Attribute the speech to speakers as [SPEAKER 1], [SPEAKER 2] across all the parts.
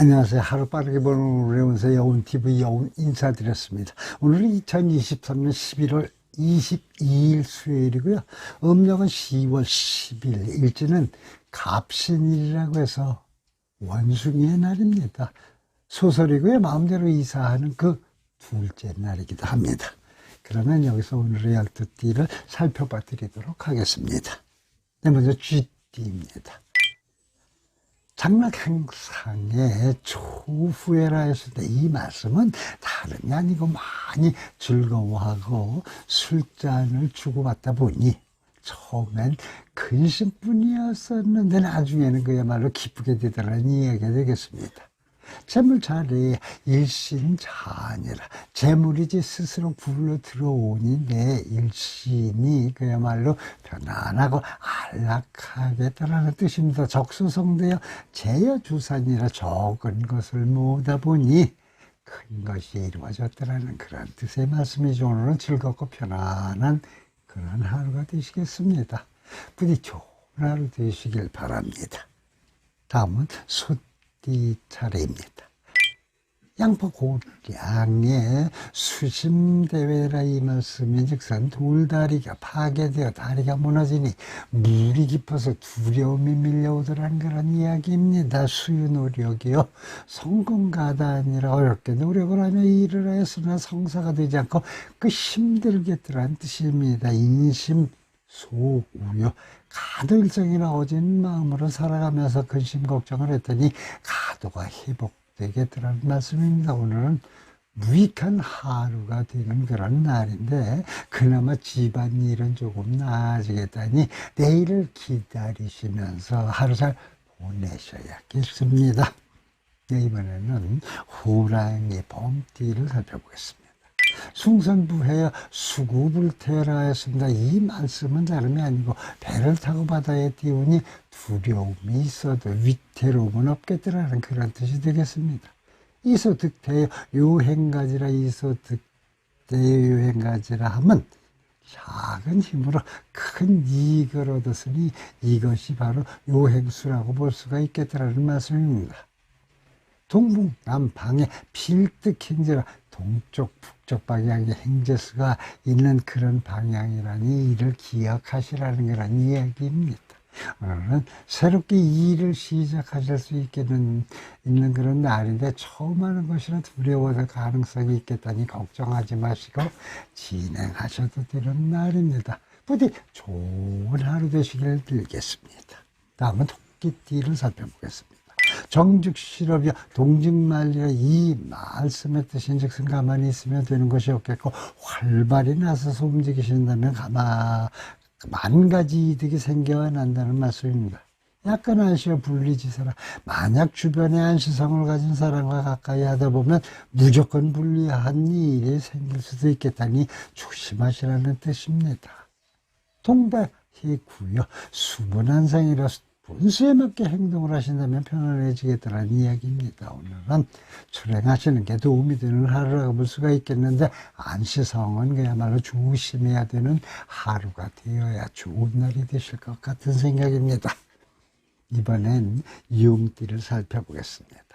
[SPEAKER 1] 안녕하세요. 하루 빠르게 보는 레온서 여운TV 여운 인사드렸습니다. 오늘은 2023년 11월 22일 수요일이고요. 음력은 10월 10일, 일지는 갑신일이라고 해서 원숭이의 날입니다. 소설이고요. 마음대로 이사하는 그 둘째 날이기도 합니다. 그러면 여기서 오늘의 열두띠를 살펴봐 드리도록 하겠습니다. 네, 먼저 쥐띠입니다. 장락행상의 초후회라 했을 때 이 말씀은 다름이 아니고 많이 즐거워하고 술잔을 주고받다 보니 처음엔 근심뿐이었었는데 나중에는 그야말로 기쁘게 되더라는 이야기가 되겠습니다. 재물 잘해 일신자니라 재물이지 스스로 굴러 들어오니 내 일신이 그야말로 편안하고 안락하겠다라는 뜻입니다. 적수성되어 제여주산이라 적은 것을 모으다 보니 큰 것이 이루어졌다라는 그런 뜻의 말씀이죠. 오늘은 즐겁고 편안한 그런 하루가 되시겠습니다. 부디 좋은 하루 되시길 바랍니다. 다음은 소 띠 차례입니다. 양포 고량의 수심대회라 이 말씀이 즉선 돌다리가 파괴되어 다리가 무너지니 물이 깊어서 두려움이 밀려오더란 그런 이야기입니다. 수유 노력이요. 성공가다 아니라 어렵게 노력을 하며 일을 하였으나 성사가 되지 않고 그 힘들겠더란 뜻입니다. 인심 소우요. 가도 일정이나 어진 마음으로 살아가면서 근심 걱정을 했더니 가도가 회복되겠더라는 말씀입니다. 오늘은 무익한 하루가 되는 그런 날인데 그나마 집안일은 조금 나아지겠다니 내일을 기다리시면서 하루 잘 보내셔야겠습니다. 네, 이번에는 호랑이 범띠를 살펴보겠습니다. 숭선부해여 수구불태라 했습니다. 이 말씀은 다름이 아니고 배를 타고 바다에 띄우니 두려움이 있어도 위태로움은 없겠더라는 그런 뜻이 되겠습니다. 이소득태여 요행가지라 이소득태여 요행가지라 하면 작은 힘으로 큰 이익을 얻었으니 이것이 바로 요행수라고 볼 수가 있겠더라는 말씀입니다. 동북남방에 필득행제라 동쪽 북쪽 방향의 행제수가 있는 그런 방향이라니 이를 기억하시라는 그런 이야기입니다. 오늘은 새롭게 일을 시작하실 수 있게는 있는 그런 날인데 처음 하는 것이라 두려워서 가능성이 있겠다니 걱정하지 마시고 진행하셔도 되는 날입니다. 부디 좋은 하루 되시길 빌겠습니다. 다음은 토끼띠를 살펴보겠습니다. 정직실업이야 동직만리라 이 말씀의 뜻인즉슨 가만히 있으면 되는 것이 없겠고 활발히 나서서 움직이신다면 가만 만 가지 이득이 생겨야 난다는 말씀입니다. 약간 안시어 분리지사라. 만약 주변에 안시성을 가진 사람과 가까이 하다 보면 무조건 불리한 일이 생길 수도 있겠다니 조심하시라는 뜻입니다. 동백이 구여 수분한상이라 분수에 맞게 행동을 하신다면 편안해지겠다는 이야기입니다. 오늘은 출행하시는 게 도움이 되는 하루라고 볼 수가 있겠는데 안시성은 그야말로 조심해야 되는 하루가 되어야 좋은 날이 되실 것 같은 생각입니다. 이번엔 용띠를 살펴보겠습니다.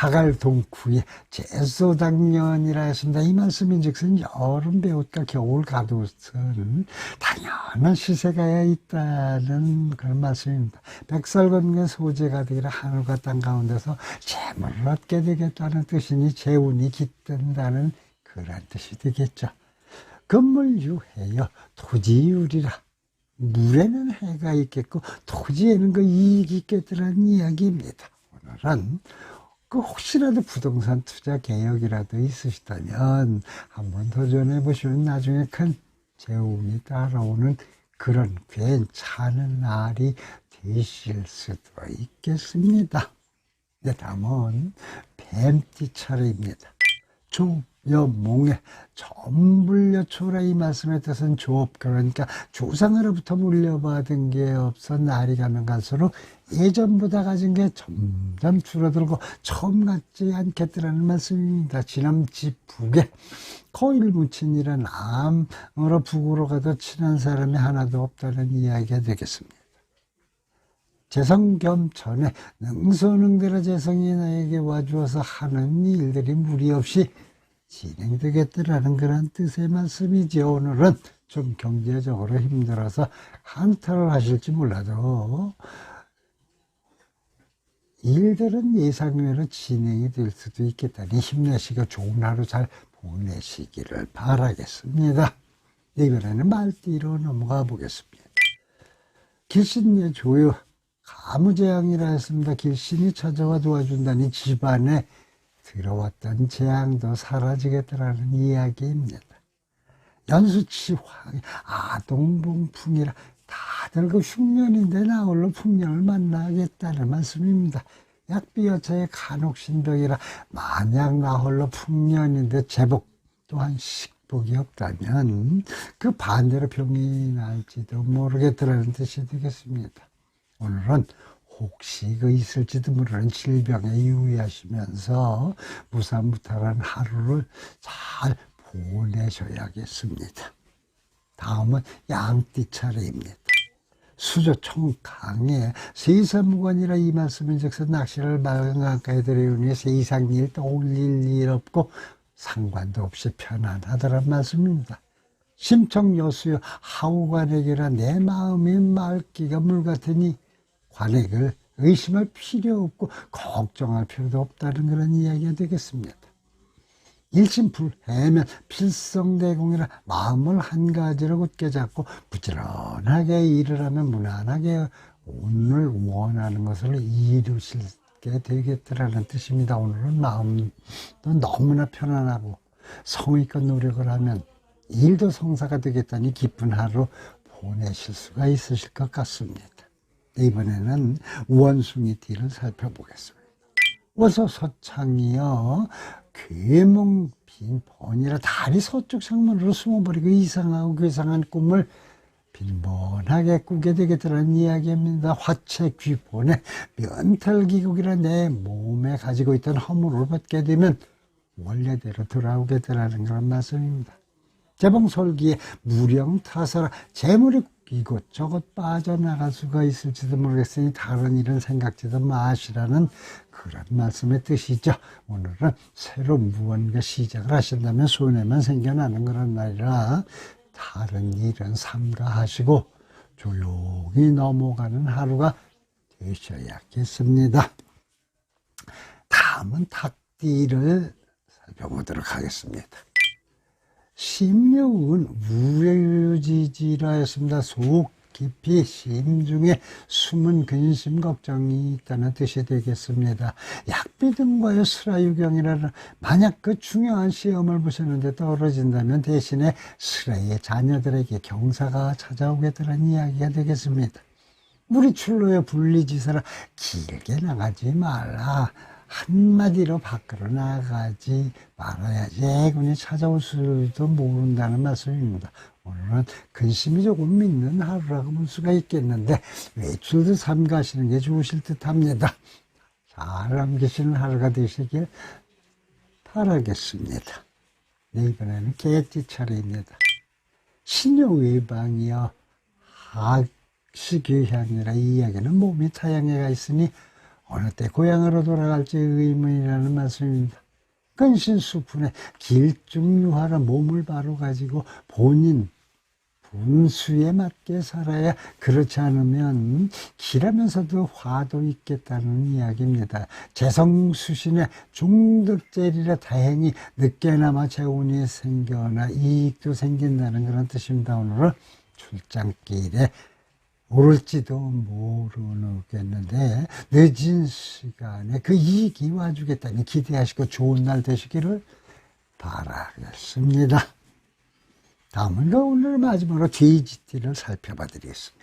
[SPEAKER 1] 하갈 동쿠의 제소당년이라 했습니다. 이 말씀인 즉슨 여름 배옷과 겨울 가옷은 당연한 시세가 있다는 그런 말씀입니다. 백설건의 소재 가득이라 하늘과 땅 가운데서 재물을 얻게 되겠다는 뜻이니 재운이 깃든다는 그런 뜻이 되겠죠. 건물유해여 토지유리라. 물에는 해가 있겠고 토지에는 그 이익이 있겠더라는 이야기입니다. 오늘은 그 혹시라도 부동산 투자 계획이라도 있으시다면 한번 도전해 보시면 나중에 큰 재움이 따라오는 그런 괜찮은 날이 되실 수도 있겠습니다. 네, 다음은 뱀띠 차례입니다. 조, 여몽에 전불여초라 이 말씀의 뜻은 조업 그러니까 조상으로부터 물려받은 게 없어 날이 가면 갈수록 예전보다 가진 게 점점 줄어들고 처음 같지 않겠더라는 말씀입니다. 지남집 북에 거일 묻힌이라 남으로 북으로 가도 친한 사람이 하나도 없다는 이야기가 되겠습니다. 재성겸천에 능수능대로 재성이 나에게 와주어서 하는 일들이 무리 없이 진행되겠더라는 그런 뜻의 말씀이죠. 오늘은 좀 경제적으로 힘들어서 한타를 하실지 몰라도 일들은 예상외로 진행이 될 수도 있겠다니 힘내시고 좋은 하루 잘 보내시기를 바라겠습니다. 이번에는 말띠로 넘어가 보겠습니다. 길신의 조유 가무재앙이라 했습니다. 길신이 찾아와 도와준다니 집안에 들어왔던 재앙도 사라지겠다라는 이야기입니다. 연수치 황, 아동봉풍이라 다들 그 흉년인데 나홀로 풍년을 만나겠다는 말씀입니다. 약비여차의 간혹신병이라 만약 나홀로 풍년인데 제복 또한 식복이 없다면 그 반대로 병이 날지도 모르겠다라는 뜻이 되겠습니다. 오늘은 혹시 그 있을지도 모르는 질병에 유의하시면서 무사무탈한 하루를 잘 보내셔야겠습니다. 다음은 양띠 차례입니다. 수조 총강에 세사무관이라 이 말씀인 즉슨 낚시를 마음가까이 들여오니 세상 일 떠올릴 일 없고 상관도 없이 편안하더란 말씀입니다. 심청여수여 하우관에게라 내 마음이 맑기가 물 같으니 관액을 의심할 필요 없고 걱정할 필요도 없다는 그런 이야기가 되겠습니다. 일심불해면 필성대공이라 마음을 한 가지로 굳게 잡고 부지런하게 일을 하면 무난하게 오늘 원하는 것을 이루시게 되겠더라는 뜻입니다. 오늘은 마음도 너무나 편안하고 성의껏 노력을 하면 일도 성사가 되겠다니 기쁜 하루 보내실 수가 있으실 것 같습니다. 이번에는 원숭이 띠를 살펴보겠습니다. 어서 서창이요. 괴몽 빈번이라 다리 서쪽 창문으로 숨어버리고 이상하고 괴상한 꿈을 빈번하게 꾸게 되겠다는 이야기입니다. 화채 귀본에 면탈기국이라 내 몸에 가지고 있던 허물을 벗게 되면 원래대로 돌아오겠다는 그런 말씀입니다. 재봉설기에 무령타사라 재물이 이곳저곳 빠져나갈 수가 있을지도 모르겠으니 다른 일은 생각지도 마시라는 그런 말씀의 뜻이죠. 오늘은 새로 무언가 시작을 하신다면 손해만 생겨나는 그런 날이라 다른 일은 삼가하시고 조용히 넘어가는 하루가 되셔야겠습니다. 다음은 닭띠를 살펴보도록 하겠습니다. 심령은 우유지지라 했습니다. 속 깊이 심중에 숨은 근심 걱정이 있다는 뜻이 되겠습니다. 약비 등과의 수라유경이라는 만약 그 중요한 시험을 보셨는데 떨어진다면 대신에 수라의 자녀들에게 경사가 찾아오겠다는 이야기가 되겠습니다. 우리 출로의 분리지사라 길게 나가지 말라. 한마디로 밖으로 나가지 말아야지 애군이 찾아올 수도 모른다는 말씀입니다. 오늘은 근심이 조금 믿는 하루라고 볼 수가 있겠는데 외출도 삼가시는 게 좋으실 듯 합니다. 잘 남기시는 하루가 되시길 바라겠습니다. 네, 이번에는 개띠 차례입니다. 신용 외방이여 학식교향이라 이 이야기는 몸이 타양해가 있으니 어느 때 고향으로 돌아갈지 의문이라는 말씀입니다. 근신수푼에 길중유하라 몸을 바로 가지고 본인 분수에 맞게 살아야 그렇지 않으면 길하면서도 화도 있겠다는 이야기입니다. 재성수신의 중득제리라 다행히 늦게나마 재운이 생겨나 이익도 생긴다는 그런 뜻입니다. 오늘은 출장길에 오를지도 모르겠는데 늦은 시간에 그 이익이 와주겠다니 기대하시고 좋은 날 되시기를 바라겠습니다. 다음은 그 오늘 마지막으로 JGT를 살펴봐 드리겠습니다.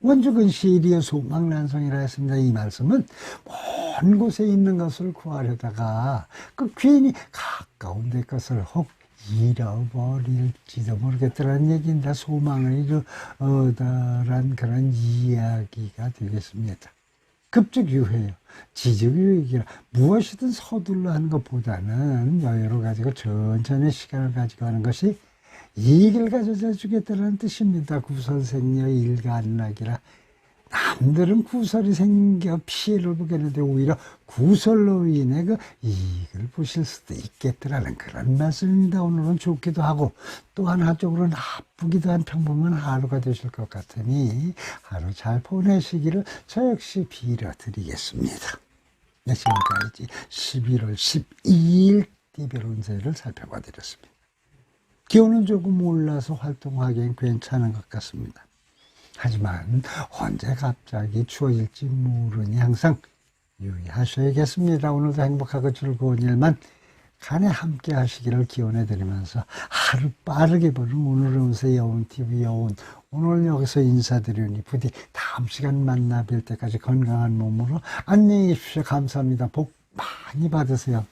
[SPEAKER 1] 원주근 시리의 소망난성이라 했습니다. 이 말씀은 먼 곳에 있는 것을 구하려다가 그 괜히 가까운 데 것을 혹 잃어버릴지도 모르겠다는 얘기인데 소망을 이루어다란 그런 이야기가 되겠습니다. 급적유회요. 지적유익이라 무엇이든 서둘러 하는 것보다는 여유를 가지고 천천히 시간을 가지고 하는 것이 이익을 가져다 주겠다는 뜻입니다. 구선생녀 일간락이라 남들은 구설이 생겨 피해를 보겠는데 오히려 구설로 인해 그 이익을 보실 수도 있겠더라는 그런 말씀입니다. 오늘은 좋기도 하고 또 한쪽으로 나쁘기도 한 평범한 하루가 되실 것 같으니 하루 잘 보내시기를 저 역시 빌어드리겠습니다. 네, 지금까지 11월 12일 디별 운세를 살펴봐 드렸습니다. 기온은 조금 올라서 활동하기엔 괜찮은 것 같습니다. 하지만 언제 갑자기 추워질지 모르니 항상 유의하셔야겠습니다. 오늘도 행복하고 즐거운 일만 간에 함께 하시기를 기원해 드리면서 하루 빠르게 보는 오늘의 운세 여운 TV 여운 오늘 여기서 인사드리니 부디 다음 시간 만나 뵐 때까지 건강한 몸으로 안녕히 계십시오. 감사합니다. 복 많이 받으세요.